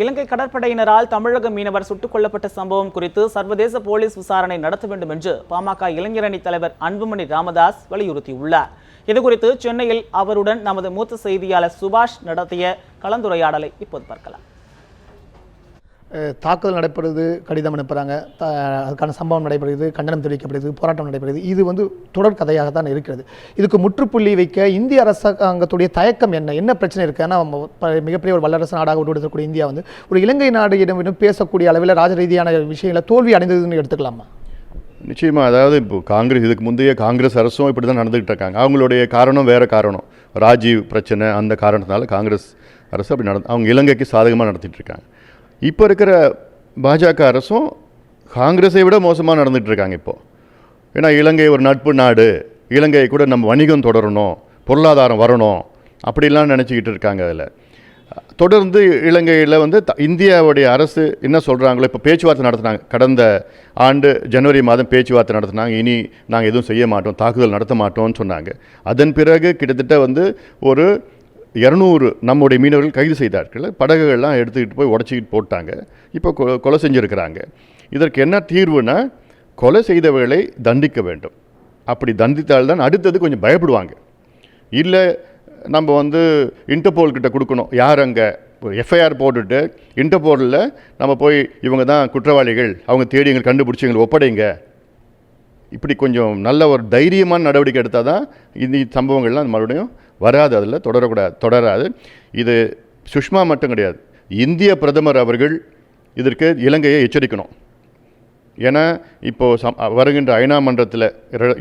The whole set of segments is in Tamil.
இலங்கை கடற்படையினரால் தமிழக மீனவர் சுட்டுக் கொல்லப்பட்ட சம்பவம் குறித்து சர்வதேச போலீஸ் விசாரணை நடத்த வேண்டும் என்று பாமக இளைஞரணி தலைவர் அன்புமணி ராமதாஸ் வலியுறுத்தியுள்ளார். இதுகுறித்து சென்னையில் அவருடன் நமது மூத்த செய்தியாளர் சுபாஷ் நடத்திய கலந்துரையாடலை இப்போது பார்க்கலாம். தாக்குதல் நடைபெறுது கடிதம் அனுப்புகிறாங்க த அதுக்கான சம்பவம் நடைபெறுகிறது கண்டனம் தெரிவிக்கப்படுது போராட்டம் நடைபெறுது. இது வந்து தொடர் கதையாக தான் இருக்கிறது. இதுக்கு முற்றுப்புள்ளி வைக்க இந்திய அரசாங்கத்துடைய தயக்கம் என்ன? என்ன பிரச்சனை இருக்குது ஏன்னா மிகப்பெரிய ஒரு வல்லரசு நாடாக உருவெடுக்கக்கூடிய இந்தியா வந்து ஒரு இலங்கை நாடு இடம் பேசக்கூடிய அளவில் ராஜ ரீதியான விஷயங்களை தோல்வி அடைந்ததுன்னு எடுத்துக்கலாமா? நிச்சயமாக அதாவது இப்போ காங்கிரஸ் இதுக்கு முந்தைய காங்கிரஸ் அரசும் இப்படி தான் நடந்துகிட்டு இருக்காங்க. அவங்களுடைய காரணம் வேறு காரணம். ராஜீவ் பிரச்சனை அந்த காரணத்தினால காங்கிரஸ் அரசு அப்படி நடந்து அவங்க இலங்கைக்கு சாதகமாக நடத்திட்டு இருக்காங்க. இப்போ இருக்கிற பாஜக அரசும் காங்கிரஸை விட மோசமாக நடந்துகிட்ருக்காங்க இருக்காங்க இப்போ. ஏன்னா இலங்கை ஒரு நட்பு நாடு. இலங்கை கூட நம்ம வணிகம் தொடரணும் பொருளாதாரம் வரணும் அப்படிலாம் நினச்சிக்கிட்டு இருக்காங்க அதில். தொடர்ந்து இலங்கையில் வந்து த- இந்தியாவுடைய அரசு என்ன சொல்கிறாங்களோ இப்போ பேச்சுவார்த்தை நடத்தினாங்க. கடந்த ஆண்டு ஜனவரி மாதம் பேச்சுவார்த்தை நடத்தினாங்க. இனி நாங்கள் எதுவும் செய்ய மாட்டோம் தாக்குதல் நடத்த மாட்டோம்னு சொன்னாங்க. அதன் பிறகு கிட்டத்தட்ட வந்து ஒரு இரநூறு நம்முடைய மீனவர்கள் கைது செய்தார்கள். படகுகள்லாம் எடுத்துக்கிட்டு போய் உடச்சிக்கிட்டு போட்டாங்க. இப்போ கொ- கொலை செஞ்சுருக்கிறாங்க. இதற்கு என்ன தீர்வுனா கொலை செய்தவர்களை தண்டிக்க வேண்டும். அப்படி தண்டித்தால்தான் அடுத்தது கொஞ்சம் பயப்படுவாங்க. இல்லை நம்ம வந்து இன்டர்போல் கிட்ட கொடுக்கணும். யார் அங்கே? எஃப்ஐஆர் போட்டுட்டு இன்டர்போலில் நம்ம போய் இவங்க தான் குற்றவாளிகள் அவங்க தேடி எங்களை கண்டுபிடிச்சி எங்களை ஒப்படைங்க. இப்படி கொஞ்சம் நல்ல ஒரு தைரியமான நடவடிக்கை எடுத்தால் தான் இந்த சம்பவங்கள்லாம் மறுபடியும் வராது அதில் தொடரக்கூடாது தொடராது. இது சுஷ்மா மட்டும் கிடையாது. இந்திய பிரதமர் அவர்கள் இதற்கு இலங்கையை எச்சரிக்கணும். ஏன்னா இப்போது சம் வருகின்ற ஐநா மன்றத்தில்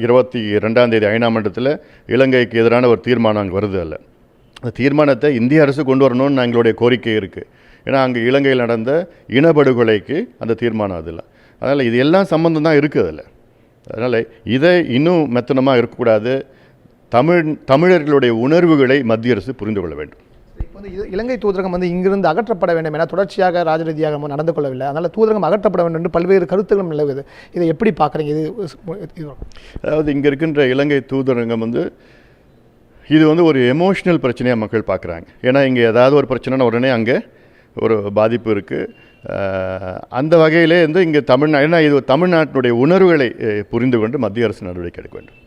இருபத்தி ரெண்டாம் தேதி ஐநா மன்றத்தில் இலங்கைக்கு எதிரான ஒரு தீர்மானம் அங்கே வருது அல்ல அந்த தீர்மானத்தை இந்திய அரசு கொண்டு வரணும்னு எங்களுடைய கோரிக்கை இருக்குது ஏன்னா அங்கே இலங்கையில் நடந்த இனப்படுகொலைக்கு அந்த தீர்மானம் அதில் அதனால் இது எல்லாம் சம்மந்தம் தான் இருக்குது அதில். அதனால் இதை இன்னும் மெத்தனமாக இருக்கக்கூடாது. தமிழ் தமிழர்களுடைய உணர்வுகளை மத்திய அரசு புரிந்து கொள்ள வேண்டும். இப்போ வந்து இலங்கை தூதரகம் வந்து இங்கிருந்து அகற்றப்பட வேண்டும் என தொடர்ச்சியாக ராஜ ரீதியாக நம்ம நடந்து கொள்ளவில்லை. அதனால் தூதரகம் அகற்றப்பட வேண்டும் என்று பல்வேறு கருத்துக்களும் நிலவுது இதை எப்படி பார்க்குறீங்க? இது அதாவது இங்கே இருக்கின்ற இலங்கை தூதரங்கம் வந்து இது வந்து ஒரு எமோஷ்னல் பிரச்சனையாக மக்கள் பார்க்குறாங்க. ஏன்னா இங்கே ஏதாவது ஒரு பிரச்சனைனா உடனே அங்கே ஒரு பாதிப்பு இருக்குது அந்த வகையிலே வந்து இங்கே தமிழ்நா ஏன்னா இது தமிழ்நாட்டினுடைய உணர்வுகளை புரிந்து கொண்டு மத்திய அரசு நடவடிக்கை எடுக்க வேண்டும்.